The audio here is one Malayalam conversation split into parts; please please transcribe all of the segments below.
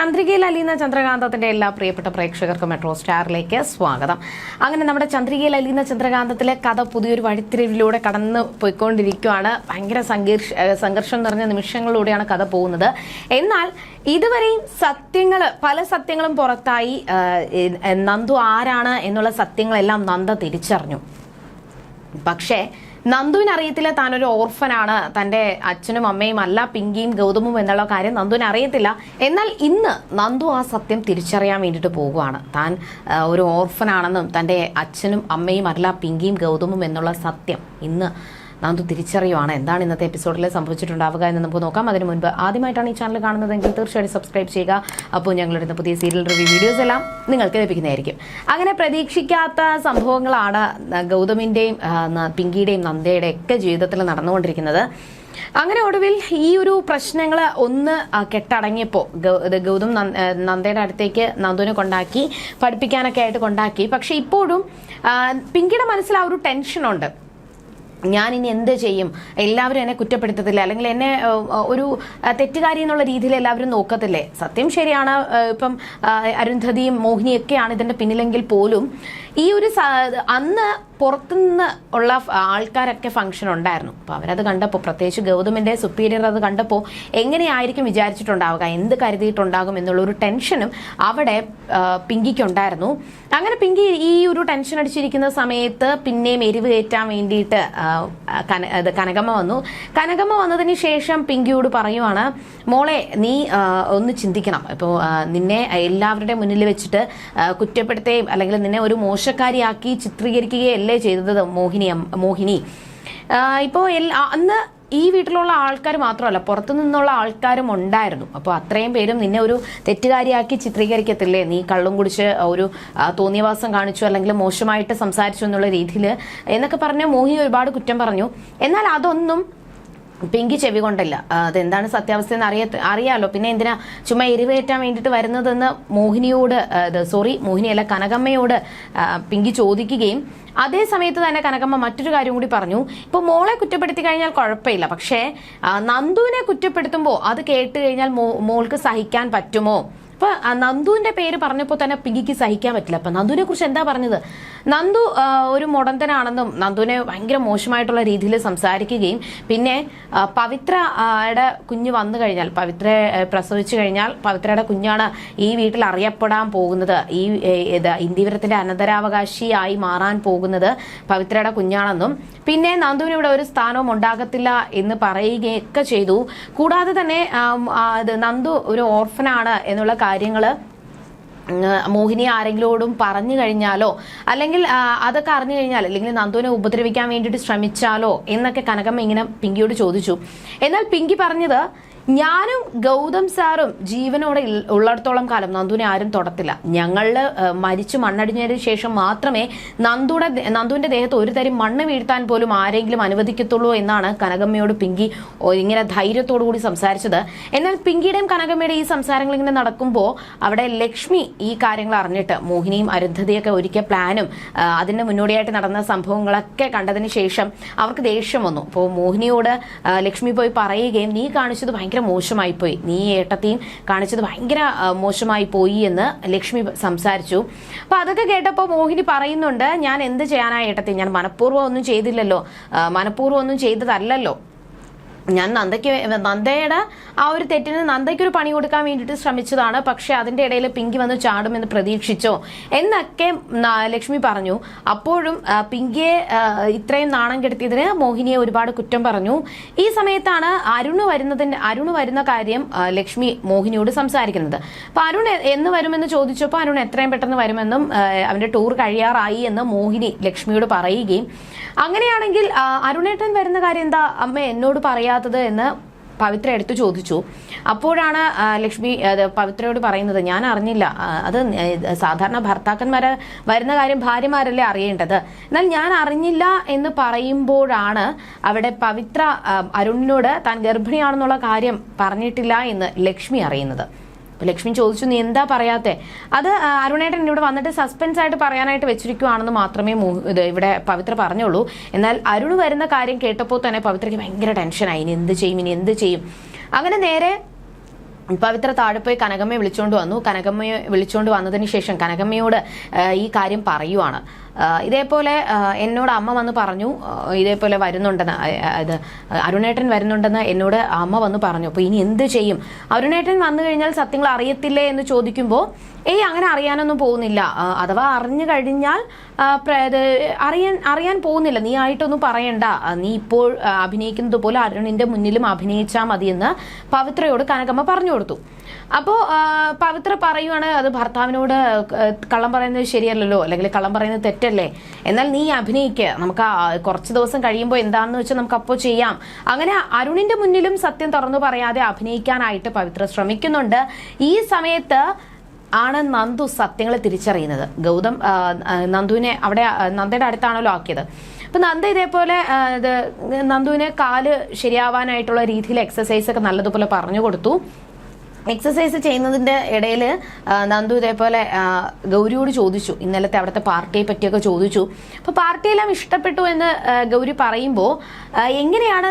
ചന്ദ്രികയിൽ അലിയുന്ന ചന്ദ്രകാന്തത്തിന്റെ എല്ലാ പ്രിയപ്പെട്ട പ്രേക്ഷകർക്കും മെട്രോ സ്റ്റാറിലേക്ക് സ്വാഗതം. അങ്ങനെ നമ്മുടെ ചന്ദ്രികയിൽ അലിയുന്ന ചന്ദ്രകാന്തത്തിലെ കഥ പുതിയൊരു വഴിത്തിരിവിലൂടെ കടന്നു പോയിക്കൊണ്ടിരിക്കുകയാണ് ഭയങ്കര സംഘർഷ സംഘർഷം നിറഞ്ഞ നിമിഷങ്ങളിലൂടെയാണ് കഥ പോകുന്നത്. എന്നാൽ ഇതുവരെയും സത്യങ്ങൾ പല സത്യങ്ങളും പുറത്തായി നന്ദു ആരാണ് എന്നുള്ള സത്യങ്ങളെല്ലാം നന്ദ തിരിച്ചറിഞ്ഞു. പക്ഷേ നന്ദുവിന് അറിയത്തില്ല താനൊരു ഓർഫനാണ്. തന്റെ അച്ഛനും അമ്മയും അല്ല പിങ്കിയും ഗൗതമും എന്നുള്ള കാര്യം നന്ദുവിന് അറിയത്തില്ല. എന്നാൽ ഇന്ന് നന്ദു ആ സത്യം തിരിച്ചറിയാൻ വേണ്ടിയിട്ട് പോകുവാണ്. താൻ ഒരു ഓർഫനാണെന്നും തന്റെ അച്ഛനും അമ്മയും അല്ല പിങ്കിയും ഗൗതമും എന്നുള്ള സത്യം ഇന്ന് നന്ദു തിരിച്ചറിയുവാണ്. എന്താണ് ഇന്നത്തെ എപ്പിസോഡിൽ സംഭവിച്ചിട്ടുണ്ടാവുക എന്ന് നമുക്ക് നോക്കാം. അതിന് മുൻപ് ആദ്യമായിട്ടാണ് ഈ ചാനൽ കാണുന്നതെങ്കിൽ തീർച്ചയായിട്ടും സബ്സ്ക്രൈബ് ചെയ്യുക. അപ്പോൾ ഞങ്ങളിടുന്ന പുതിയ സീരിയൽ റിവ്യൂ വീഡിയോസ് എല്ലാം നിങ്ങൾക്ക് ലഭിക്കുന്നതായിരിക്കും. അങ്ങനെ പ്രതീക്ഷിക്കാത്ത സംഭവങ്ങളാണ് ഗൗതമിന്റെയും പിങ്കിയുടെയും നന്ദയുടെയും ഒക്കെ ജീവിതത്തിൽ നടന്നുകൊണ്ടിരിക്കുന്നത്. അങ്ങനെ ഒടുവിൽ ഈ ഒരു പ്രശ്നങ്ങൾ ഒന്ന് കെട്ടടങ്ങിയപ്പോൾ ഗൗതം നന്ദ- നന്ദയുടെ അടുത്തേക്ക് നന്ദുവിനെ കൊണ്ടാക്കി പഠിപ്പിക്കാനൊക്കെ ആയിട്ട് കൊണ്ടാക്കി. പക്ഷെ ഇപ്പോഴും പിങ്കിയുടെ മനസ്സിൽ ആ ഒരു ടെൻഷനുണ്ട്. ഞാൻ ഇനി എന്ത് ചെയ്യും? എല്ലാവരും എന്നെ കുറ്റപ്പെടുത്തത്തില്ല? അല്ലെങ്കിൽ എന്നെ ഒരു തെറ്റുകാരി എന്നുള്ള രീതിയിൽ എല്ലാവരും നോക്കത്തില്ലേ? സത്യം ശരിയാണ് ഇപ്പം അരുന്ധതിയും മോഹിനിയൊക്കെയാണ് ഇതിന്റെ പിന്നിലെങ്കിൽ പോലും ഈ ഒരു അന്ന് പുറത്തുനിന്ന് ഉള്ള ആൾക്കാരൊക്കെ ഫംഗ്ഷൻ ഉണ്ടായിരുന്നു. അപ്പോൾ അവരത് കണ്ടപ്പോൾ പ്രത്യേകിച്ച് ഗൗതമിന്റെ സുപ്പീരിയർ അത് കണ്ടപ്പോൾ എങ്ങനെയായിരിക്കും വിചാരിച്ചിട്ടുണ്ടാവുക എന്ത് കരുതിയിട്ടുണ്ടാകും എന്നുള്ള ഒരു ടെൻഷനും അവിടെ പിങ്കിക്കുണ്ടായിരുന്നു. അങ്ങനെ പിങ്കി ഈ ഒരു ടെൻഷൻ അടിച്ചിരിക്കുന്ന സമയത്ത് പിന്നെയും എരിവ് കയറ്റാൻ വേണ്ടിയിട്ട് കനകമ്മ വന്നു. കനകമ്മ വന്നതിന് ശേഷം പിങ്കിയോട് പറയുവാണ് മോളെ നീ ഒന്ന് ചിന്തിക്കണം. ഇപ്പോൾ നിന്നെ എല്ലാവരുടെ മുന്നിൽ വെച്ചിട്ട് കുറ്റപ്പെടുത്തുകയും അല്ലെങ്കിൽ നിന്നെ ഒരു മോശക്കാരിയാക്കി ചിത്രീകരിക്കുകയല്ലേ ചെയ്തത് മോഹിനി മോഹിനി. ഇപ്പോൾ അന്ന് ഈ വീട്ടിലുള്ള ആൾക്കാർ മാത്രമല്ല പുറത്തു നിന്നുള്ള ആൾക്കാരും ഉണ്ടായിരുന്നു. അപ്പോൾ അത്രയും പേരും നിന്നെ ഒരു തെറ്റുകാരിയാക്കി ചിത്രീകരിക്കത്തില്ലേ? നീ കള്ളും കുടിച്ച് ഒരു തോന്നിയവാസം കാണിച്ചു അല്ലെങ്കിൽ മോശമായിട്ട് സംസാരിച്ചു എന്നുള്ള രീതിയിൽ എന്നൊക്കെ പറഞ്ഞ് മോഹിനി ഒരുപാട് കുറ്റം പറഞ്ഞു. എന്നാൽ അതൊന്നും പിങ്കി ചെവി കൊണ്ടല്ല. അതെന്താണ് സത്യാവസ്ഥ എന്ന് അറിയ അറിയാലോ. പിന്നെ എന്തിനാ ചുമ എരിവേറ്റാൻ വേണ്ടിട്ട് വരുന്നതെന്ന് മോഹിനിയോട് സോറി മോഹിനിയല്ല കനകമ്മയോട് പിങ്കി ചോദിക്കുകയും അതേ സമയത്ത് തന്നെ കനകമ്മ മറ്റൊരു കാര്യം കൂടി പറഞ്ഞു. ഇപ്പോൾ മോളെ കുറ്റപ്പെടുത്തി കഴിഞ്ഞാൽ കുഴപ്പമില്ല. പക്ഷേ നന്ദുവിനെ കുറ്റപ്പെടുത്തുമ്പോൾ അത് കേട്ട് കഴിഞ്ഞാൽ മോൾക്ക് സഹിക്കാൻ പറ്റുമോ? അപ്പൊ നന്ദുവിന്റെ പേര് പറഞ്ഞപ്പോൾ തന്നെ പിങ്കിക്ക് സഹിക്കാൻ പറ്റില്ല. അപ്പൊ നന്ദുവിനെ കുറിച്ച് എന്താ പറഞ്ഞത്? നന്ദു ഒരു മുടന്തനാണെന്നും നന്ദുവിനെ ഭയങ്കര മോശമായിട്ടുള്ള രീതിയിൽ സംസാരിക്കുകയും പിന്നെ പവിത്രയുടെ കുഞ്ഞ് വന്നു കഴിഞ്ഞാൽ പവിത്ര പ്രസവിച്ചു കഴിഞ്ഞാൽ പവിത്രയുടെ കുഞ്ഞാണ് ഈ വീട്ടിൽ അറിയപ്പെടാൻ പോകുന്നത്. ഈ ഇത് ഇന്ത്യവരത്തിന്റെ അനന്തരാവകാശിയായി മാറാൻ പോകുന്നത് പവിത്രയുടെ കുഞ്ഞാണെന്നും പിന്നെ നന്ദുവിന് ഇവിടെ ഒരു സ്ഥാനവും ഉണ്ടാകത്തില്ല എന്ന് പറയുകയൊക്കെ ചെയ്തു. കൂടാതെ തന്നെ നന്ദു ഒരു ഓർഫനാണ് എന്നുള്ള കാര്യങ്ങൾ ഉം, മോഹിനി ആരെങ്കിലോടും പറഞ്ഞു കഴിഞ്ഞാലോ അല്ലെങ്കിൽ അതൊക്കെ അറിഞ്ഞു കഴിഞ്ഞാൽ അല്ലെങ്കിൽ നന്ദുവിനെ ഉപദ്രവിക്കാൻ വേണ്ടിയിട്ട് ശ്രമിച്ചാലോ എന്നൊക്കെ കനകമ്മ ഇങ്ങനെ പിങ്കിയോട് ചോദിച്ചു. എന്നാൽ പിങ്കി പറഞ്ഞത് ഞാനും ഗൗതം സാറും ജീവനോടെ ഉള്ളിടത്തോളം കാലം നന്ദുവിനെ ആരും തൊടത്തില്ല. ഞങ്ങളിൽ മരിച്ചു മണ്ണടിഞ്ഞതിന് ശേഷം മാത്രമേ നന്ദുടെ നന്ദുവിന്റെ ദേഹത്ത് ഒരു തരി മണ്ണ് വീഴ്ത്താൻ പോലും ആരെങ്കിലും അനുവദിക്കത്തുള്ളൂ എന്നാണ് കനകമ്മയോട് പിങ്കി ഇങ്ങനെ ധൈര്യത്തോടു കൂടി സംസാരിച്ചത്. എന്നാൽ പിങ്കിയുടെയും കനകമ്മയുടെയും ഈ സംസാരങ്ങൾ ഇങ്ങനെ നടക്കുമ്പോൾ അവിടെ ലക്ഷ്മി ഈ കാര്യങ്ങൾ അറിഞ്ഞിട്ട് മോഹിനിയും അരുന്ധതിയൊക്കെ ഒരുക്കിയ പ്ലാനും അതിന്റെ അതിന് മുന്നോടിയായിട്ട് നടന്ന സംഭവങ്ങളൊക്കെ കണ്ടതിന് ശേഷം അവർക്ക് ദേഷ്യം വന്നു. അപ്പോൾ മോഹിനിയോട് ലക്ഷ്മി പോയി പറയുകയും നീ കാണിച്ചത് ഭയങ്കര മോശമായി പോയി. നീ ഏട്ടത്തെയും കാണിച്ചത് ഭയങ്കര മോശമായി പോയി എന്ന് ലക്ഷ്മി സംസാരിച്ചു. അപ്പൊ അതൊക്കെ കേട്ടപ്പോൾ മോഹിനി പറയുന്നുണ്ട് ഞാൻ എന്ത് ചെയ്യാനാ ഏട്ടത്തെ? ഞാൻ മനഃപൂർവം ഒന്നും ചെയ്തില്ലല്ലോ. മനഃപൂർവം ഒന്നും ചെയ്തതല്ലല്ലോ. ഞാൻ നന്ദയ്ക്ക് നന്ദയുടെ ആ ഒരു തെറ്റിന് നന്ദയ്ക്ക് ഒരു പണി കൊടുക്കാൻ വേണ്ടിയിട്ട് ശ്രമിച്ചതാണ്. പക്ഷെ അതിന്റെ ഇടയിൽ പിങ്കി വന്ന് ചാടുമെന്ന് പ്രതീക്ഷിച്ചോ എന്നൊക്കെ ലക്ഷ്മി പറഞ്ഞു. അപ്പോഴും പിങ്കിയെ ഇത്രയും നാണം കെടുത്തിയതിന് മോഹിനിയെ ഒരുപാട് കുറ്റം പറഞ്ഞു. ഈ സമയത്താണ് അരുണ് വരുന്നതിന് അരുണ് വരുന്ന കാര്യം ലക്ഷ്മി മോഹിനിയോട് സംസാരിക്കുന്നത്. അപ്പൊ അരുൺ എന്ന് വരുമെന്ന് ചോദിച്ചപ്പോൾ അരുൺ എത്രയും പെട്ടെന്ന് വരുമെന്നും അവന്റെ ടൂർ കഴിയാറായി എന്ന് മോഹിനി ലക്ഷ്മിയോട് പറയുകയും. അങ്ങനെയാണെങ്കിൽ അരുണേട്ടൻ വരുന്ന കാര്യം എന്താ അമ്മ എന്നോട് പറയാത്തത് എന്ന് പവിത്ര എടുത്തു ചോദിച്ചു. അപ്പോഴാണ് ലക്ഷ്മി പവിത്രയോട് പറയുന്നത് ഞാൻ അറിഞ്ഞില്ല. അത് സാധാരണ ഭർത്താക്കന്മാരെ വരുന്ന കാര്യം ഭാര്യമാരല്ലേ അറിയേണ്ടത്. എന്നാൽ ഞാൻ അറിഞ്ഞില്ല എന്ന് പറയുമ്പോഴാണ് അവിടെ പവിത്ര അരുണിനോട് താൻ ഗർഭിണിയാണെന്നുള്ള കാര്യം പറഞ്ഞിട്ടില്ല എന്ന് ലക്ഷ്മി അറിയുന്നത്. അപ്പൊ ലക്ഷ്മി ചോദിച്ചു നീ എന്താ പറയാത്തെ? അത് അരുണേട്ടൻ ഇവിടെ വന്നിട്ട് സസ്പെൻസ് ആയിട്ട് പറയാനായിട്ട് വെച്ചിരിക്കുവാണെന്ന് മാത്രമേ ഇവിടെ പവിത്ര പറഞ്ഞുള്ളൂ. എന്നാൽ അരുൺ വരുന്ന കാര്യം കേട്ടപ്പോൾ തന്നെ പവിത്രയ്ക്ക് ഭയങ്കര ടെൻഷനായി ഇനി എന്ത് ചെയ്യും? ഇനി എന്ത് ചെയ്യും? അങ്ങനെ നേരെ പവിത്ര താഴെ പോയി കനകമ്മയെ വിളിച്ചുകൊണ്ട് വന്നു. കനകമ്മയെ വിളിച്ചുകൊണ്ട് വന്നതിന് ശേഷം കനകമ്മയോട് ഈ കാര്യം പറയുവാണ്. ഇതേപോലെ എന്നോട് അമ്മ വന്ന് പറഞ്ഞു ഇതേപോലെ വരുന്നുണ്ടെന്ന് ഇത് അരുണേട്ടൻ വരുന്നുണ്ടെന്ന് എന്നോട് അമ്മ വന്ന് പറഞ്ഞു. അപ്പോൾ ഇനി എന്ത് ചെയ്യും? അരുണേട്ടൻ വന്നു കഴിഞ്ഞാൽ സത്യങ്ങൾ അറിയത്തില്ലേ എന്ന് ചോദിക്കുമ്പോൾ ഏയ് അങ്ങനെ അറിയാനൊന്നും പോകുന്നില്ല. അഥവാ അറിഞ്ഞു കഴിഞ്ഞാൽ അറിയാൻ അറിയാൻ പോകുന്നില്ല. നീ ആയിട്ടൊന്നും പറയണ്ട. നീ ഇപ്പോൾ അഭിനയിക്കുന്നത് പോലെ അരുണിന്റെ മുന്നിലും അഭിനയിച്ചാൽ മതിയെന്ന് പവിത്രയോട് കനകമ്മ പറഞ്ഞു കൊടുത്തു. അപ്പോൾ പവിത്ര പറയുവാണ് അത് ഭർത്താവിനോട് കള്ളം പറയുന്നത് ശരിയല്ലല്ലോ. അല്ലെങ്കിൽ കള്ളം പറയുന്നത് തെറ്റല്ലേ എന്നാൽ നീ അഭിനയിക്കുക നമുക്ക് കുറച്ച് ദിവസം കഴിയുമ്പോൾ എന്താണെന്ന് വെച്ചാൽ നമുക്ക് അപ്പോൾ ചെയ്യാം. അങ്ങനെ അരുണിന്റെ മുന്നിലും സത്യം തുറന്നു പറയാതെ അഭിനയിക്കാനായിട്ട് പവിത്ര ശ്രമിക്കുന്നുണ്ട്. ഈ സമയത്ത് ആണ് നന്ദു സത്യങ്ങളെ തിരിച്ചറിയുന്നത്. ഗൗതം നന്ദുവിനെ അവിടെ നന്ദയുടെ അടുത്താണല്ലോ ആക്കിയത്. അപ്പം നന്ദ ഇതേപോലെ ഇത് നന്ദുവിനെ കാൽ ശരിയാവാനായിട്ടുള്ള രീതിയിൽ എക്സസൈസ് ഒക്കെ നല്ലതുപോലെ പറഞ്ഞു കൊടുത്തു. എക്സസൈസ് ചെയ്യുന്നതിന്റെ ഇടയിൽ നന്ദു ഇതേപോലെ ഗൗരിയോട് ചോദിച്ചു. ഇന്നലത്തെ അവിടുത്തെ പാർട്ടിയെ പറ്റിയൊക്കെ ചോദിച്ചു. അപ്പൊ പാർട്ടിയെല്ലാം ഇഷ്ടപ്പെട്ടു എന്ന് ഗൗരി പറയുമ്പോൾ എങ്ങനെയാണ്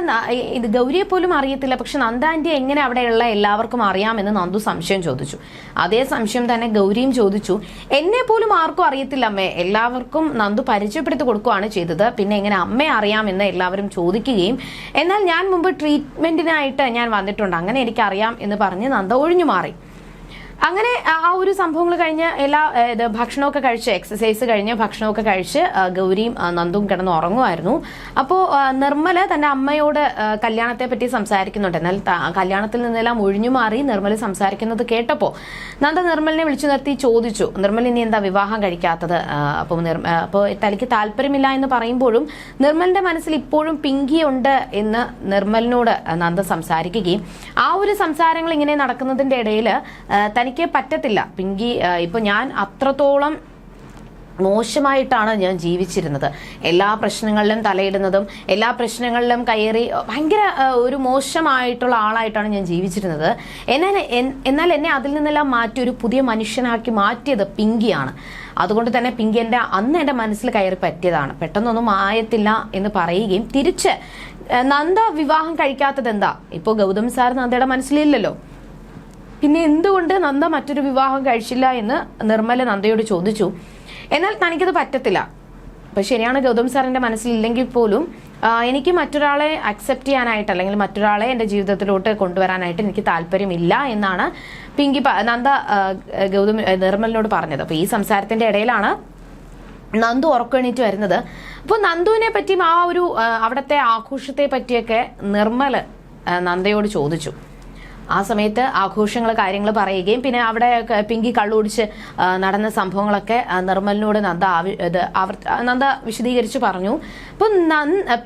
ഇത് ഗൗരിയെ പോലും അറിയത്തില്ല. പക്ഷെ നന്ദാന്റെ എങ്ങനെ അവിടെയുള്ള എല്ലാവർക്കും അറിയാമെന്ന് നന്ദു സംശയം ചോദിച്ചു. അതേ സംശയം തന്നെ ഗൗരിയും ചോദിച്ചു. എന്നെ പോലും ആർക്കും അറിയത്തില്ല അമ്മേ. എല്ലാവർക്കും നന്ദു പരിചയപ്പെടുത്തി കൊടുക്കുകയാണ് ചെയ്തത്. പിന്നെ എങ്ങനെ അമ്മയെ അറിയാമെന്ന് എല്ലാവരും ചോദിക്കുകയും എന്നാൽ ഞാൻ മുമ്പ് ട്രീറ്റ്മെന്റിനായിട്ട് ഞാൻ വന്നിട്ടുണ്ട്. അങ്ങനെ എനിക്കറിയാം എന്ന് പറഞ്ഞ് നന്ദ ഒഴിഞ്ഞു മാറി അങ്ങനെ ആ ഒരു സംഭവങ്ങൾ കഴിഞ്ഞ് എല്ലാ ഇത് ഭക്ഷണമൊക്കെ കഴിച്ച് എക്സസൈസ് കഴിഞ്ഞ് ഭക്ഷണമൊക്കെ കഴിച്ച് ഗൗരിയും നന്ദും കിടന്ന് ഉറങ്ങുമായിരുന്നു. അപ്പോൾ നിർമ്മല തന്റെ അമ്മയോട് കല്യാണത്തെ പറ്റി സംസാരിക്കുന്നുണ്ട്. എന്നാൽ കല്യാണത്തിൽ നിന്നെല്ലാം ഒഴിഞ്ഞു മാറി നിർമ്മല സംസാരിക്കുന്നത് കേട്ടപ്പോൾ നന്ദ നിർമ്മലിനെ വിളിച്ചു നിർത്തി ചോദിച്ചു നിർമ്മൽ ഇനി എന്താ വിവാഹം കഴിക്കാത്തത്? അപ്പോൾ നിർമ്മ അപ്പോൾ തനിക്ക് താല്പര്യമില്ല എന്ന് പറയുമ്പോഴും നിർമ്മലിന്റെ മനസ്സിൽ ഇപ്പോഴും പിങ്കിയുണ്ട് എന്ന് നിർമ്മലിനോട് നന്ദ സംസാരിക്കുകയും ആ ഒരു സംസാരങ്ങൾ ഇങ്ങനെ നടക്കുന്നതിന്റെ ഇടയിൽ തനിക്ക് പറ്റത്തില്ല. പിങ്കി ഇപ്പൊ ഞാൻ അത്രത്തോളം മോശമായിട്ടാണ് ഞാൻ ജീവിച്ചിരുന്നത്. എല്ലാ പ്രശ്നങ്ങളിലും തലയിടുന്നതും എല്ലാ പ്രശ്നങ്ങളിലും കയറി ഭയങ്കര ഒരു മോശമായിട്ടുള്ള ആളായിട്ടാണ് ഞാൻ ജീവിച്ചിരുന്നത്. എന്നാൽ എന്നാൽ എന്നെ അതിൽ നിന്നെല്ലാം മാറ്റി ഒരു പുതിയ മനുഷ്യനാക്കി മാറ്റിയത് പിങ്കിയാണ്. അതുകൊണ്ട് തന്നെ പിങ്കി എന്റെ അന്ന് എന്റെ മനസ്സിൽ കയറി പറ്റിയതാണ്. പെട്ടെന്നൊന്നും ആയത്തില്ല എന്ന് പറയുകയും തിരിച്ച് നന്ദ വിവാഹം കഴിക്കാത്തത് എന്താ? ഇപ്പോൾ ഗൗതം സാർ നന്ദയുടെ മനസ്സിലില്ലല്ലോ. പിന്നെ എന്തുകൊണ്ട് നന്ദ മറ്റൊരു വിവാഹം കഴിച്ചില്ല എന്ന് നിർമ്മല നന്ദയോട് ചോദിച്ചു. എന്നാൽ തനിക്കത് പറ്റത്തില്ല. അപ്പൊ ശരിയാണ് ഗൗതം സാറിന്റെ മനസ്സിലില്ലെങ്കിൽ പോലും എനിക്ക് മറ്റൊരാളെ അക്സെപ്റ്റ് ചെയ്യാനായിട്ട് അല്ലെങ്കിൽ മറ്റൊരാളെ എന്റെ ജീവിതത്തിലോട്ട് കൊണ്ടുവരാനായിട്ട് എനിക്ക് താല്പര്യമില്ല എന്നാണ് പിങ്കി നന്ദ ഗൗതം നിർമ്മലിനോട് പറഞ്ഞത്. അപ്പൊ ഈ സംസാരത്തിന്റെ ഇടയിലാണ് നന്ദു ഉറക്കണീറ്റ് വരുന്നത്. അപ്പോൾ നന്ദുവിനെ പറ്റിയും ആ ഒരു അവിടുത്തെ ആഘോഷത്തെ പറ്റിയൊക്കെ നിർമ്മൽ നന്ദയോട് ചോദിച്ചു. ആ സമയത്ത് ആഘോഷങ്ങൾ കാര്യങ്ങൾ പറയുകയും പിന്നെ അവിടെ പിങ്കി കള്ളുപിടിച്ച് നടന്ന സംഭവങ്ങളൊക്കെ നിർമ്മലിനോട് നന്ദ നന്ദ വിശദീകരിച്ച് പറഞ്ഞു. അപ്പം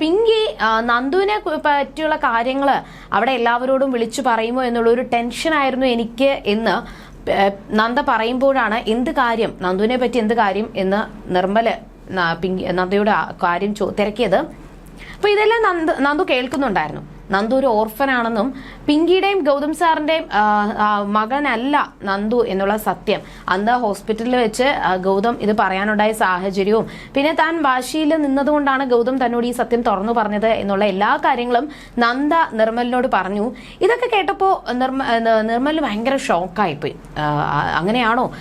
പിങ്കി നന്ദുവിനെ പറ്റിയുള്ള കാര്യങ്ങൾ അവിടെ എല്ലാവരോടും വിളിച്ചു പറയുമോ എന്നുള്ള ഒരു ടെൻഷനായിരുന്നു എനിക്ക് എന്ന് നന്ദ പറയുമ്പോഴാണ് എന്ത് കാര്യം നന്ദുവിനെ പറ്റി എന്ത് കാര്യം എന്ന് നിർമ്മൽ പിങ്കി നന്ദയുടെ കാര്യം തിരക്കിയത്. അപ്പൊ ഇതെല്ലാം നന്ദ നന്ദു കേൾക്കുന്നുണ്ടായിരുന്നു. നന്ദു ഒരു ഓർഫനാണെന്നും പിങ്കിയുടെയും ഗൗതം സാറിന്റെയും മകനല്ല നന്ദു എന്നുള്ള സത്യം. അന്ന് ഹോസ്പിറ്റലിൽ വെച്ച് ഗൗതം ഇത് പറയാനുണ്ടായ സാഹചര്യവും പിന്നെ താൻ വാശിയിൽ നിന്നതുകൊണ്ടാണ് ഗൗതം തന്നോട് ഈ സത്യം തുറന്നു പറഞ്ഞത് എന്നുള്ള എല്ലാ കാര്യങ്ങളും നന്ദ നിർമ്മലിനോട് പറഞ്ഞു. ഇതൊക്കെ കേട്ടപ്പോൾ നിർമ്മ നിർമ്മൽ ഭയങ്കര ഷോക്കായിപ്പോയി. അങ്ങനെയാണോ?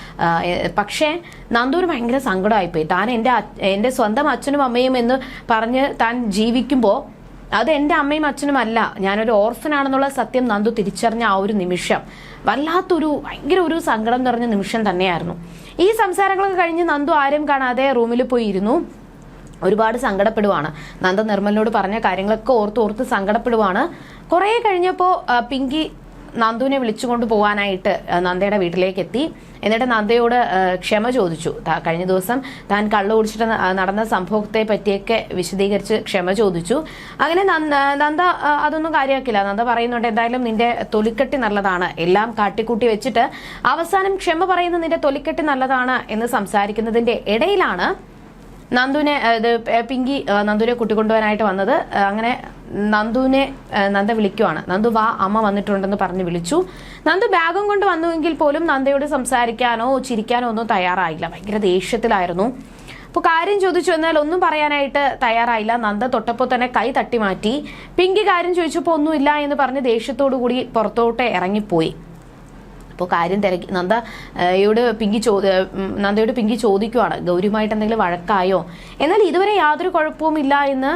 പക്ഷേ നന്ദു പക്ഷേ നന്ദൂര് ഭയങ്കര സങ്കടമായിപ്പോയി. താൻ എന്റെ എന്റെ സ്വന്തം അച്ഛനും അമ്മയും എന്ന് പറഞ്ഞ് താൻ ജീവിക്കുമ്പോൾ അത് എന്റെ അമ്മയും അച്ഛനും അല്ല. ഞാനൊരു ഓർഫനാണെന്നുള്ള സത്യം നന്ദു തിരിച്ചറിഞ്ഞ ആ ഒരു നിമിഷം. വല്ലാത്തൊരു ഭയങ്കര ഒരു സങ്കടം നിറഞ്ഞ നിമിഷം തന്നെയായിരുന്നു. ഈ സംസാരങ്ങളൊക്കെ കഴിഞ്ഞ് നന്ദു ആരും കാണാതെ റൂമിൽ പോയി ഇരുന്നു. ഒരുപാട് സങ്കടപ്പെടുവാണ്. നന്ദ നിർമ്മലിനോട് പറഞ്ഞ കാര്യങ്ങളൊക്കെ ഓർത്ത് ഓർത്ത് സങ്കടപ്പെടുവാണ്. കുറേ കഴിഞ്ഞപ്പോൾ പിങ്കി നന്ദുവിനെ വിളിച്ചുകൊണ്ട് പോകാനായിട്ട് നന്ദയുടെ വീട്ടിലേക്ക് എത്തി എന്നിട്ട് നന്ദയോട് ക്ഷമ ചോദിച്ചു. കഴിഞ്ഞ ദിവസം താൻ കള്ളു കുടിച്ചിട്ട് നടന്ന സംഭവത്തെ പറ്റിയൊക്കെ വിശദീകരിച്ച് ക്ഷമ ചോദിച്ചു. അങ്ങനെ നന്ദ അതൊന്നും കാര്യമാക്കില്ല നന്ദ പറയുന്നുണ്ട് എന്തായാലും നിന്റെ തൊലിക്കെട്ടി നല്ലതാണ്. എല്ലാം കാട്ടിക്കൂട്ടി വെച്ചിട്ട് അവസാനം ക്ഷമ പറയുന്ന നിന്റെ തൊലിക്കെട്ടി നല്ലതാണ് എന്ന് സംസാരിക്കുന്നതിന്റെ ഇടയിലാണ് നന്ദുവിനെ പിങ്കി നന്ദുവിനെ കൂട്ടിക്കൊണ്ടുപോകാനായിട്ട് വന്നത്. അങ്ങനെ നന്ദുവിനെ നന്ദ വിളിക്കുവാണ്. നന്ദു വാ അമ്മ വന്നിട്ടുണ്ടെന്ന് പറഞ്ഞ് വിളിച്ചു. നന്ദു ബാഗും കൊണ്ട് വന്നുവെങ്കിൽ പോലും നന്ദയോട് സംസാരിക്കാനോ ചിരിക്കാനോ ഒന്നും തയ്യാറായില്ല. ഭയങ്കര ദേഷ്യത്തിലായിരുന്നു. അപ്പോൾ കാര്യം ചോദിച്ചു എന്നാൽ ഒന്നും പറയാനായിട്ട് തയ്യാറായില്ല. നന്ദ തൊട്ടപ്പോൾ തന്നെ കൈ തട്ടി മാറ്റി പിങ്കി കാര്യം ചോദിച്ചപ്പോൾ ഒന്നുമില്ല എന്ന് പറഞ്ഞ് ദേഷ്യത്തോടു കൂടി പുറത്തോട്ട് ഇറങ്ങിപ്പോയി. അപ്പോൾ കാര്യം തിരക്കി നന്ദ നന്ദയോട് പിങ്കി ചോദി നന്ദയോട് പിങ്കി ചോദിക്കുവാണ് ഗൗരിയുമായിട്ട് എന്തെങ്കിലും വഴക്കായോ? എന്നാൽ ഇതുവരെ യാതൊരു കുഴപ്പവും ഇല്ല എന്ന്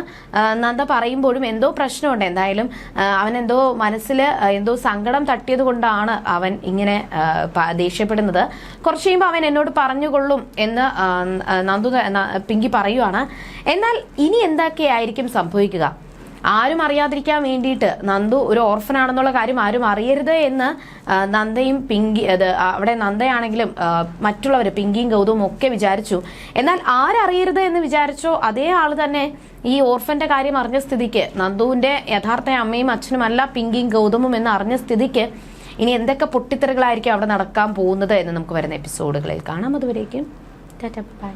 നന്ദ പറയുമ്പോഴും എന്തോ പ്രശ്നമുണ്ട്. എന്തായാലും അവൻ എന്തോ മനസ്സിൽ എന്തോ സങ്കടം തട്ടിയത് കൊണ്ടാണ് അവൻ ഇങ്ങനെ ദേഷ്യപ്പെടുന്നത്. കുറച്ച് കഴിയുമ്പോൾ അവൻ എന്നോട് പറഞ്ഞുകൊള്ളും എന്ന് നന്ദു പിങ്കി പറയുവാണ്. എന്നാൽ ഇനി എന്തൊക്കെയായിരിക്കും സംഭവിക്കുക? ആരും അറിയാതിരിക്കാൻ വേണ്ടിയിട്ട് നന്ദു ഒരു ഓർഫനാണെന്നുള്ള കാര്യം ആരും അറിയരുത് എന്ന് നന്ദയും പിങ്കി അത് അവിടെ നന്ദയാണെങ്കിലും മറ്റുള്ളവർ പിങ്കിയും ഗൗതവും ഒക്കെ വിചാരിച്ചു. എന്നാൽ ആരറിയരുത് എന്ന് വിചാരിച്ചോ അതേ ആൾ തന്നെ ഈ ഓർഫന്റെ കാര്യം അറിഞ്ഞ സ്ഥിതിക്ക് നന്ദുവിന്റെ യഥാർത്ഥ അമ്മയും അച്ഛനുമല്ല പിങ്കിയും ഗൗതമും എന്ന് അറിഞ്ഞ സ്ഥിതിക്ക് ഇനി എന്തൊക്കെ പൊട്ടിത്തെറികളായിരിക്കും അവിടെ നടക്കാൻ പോകുന്നത് എന്ന് നമുക്ക് വരുന്ന എപ്പിസോഡുകളിൽ കാണാം. അതുവരേക്കും ബൈ.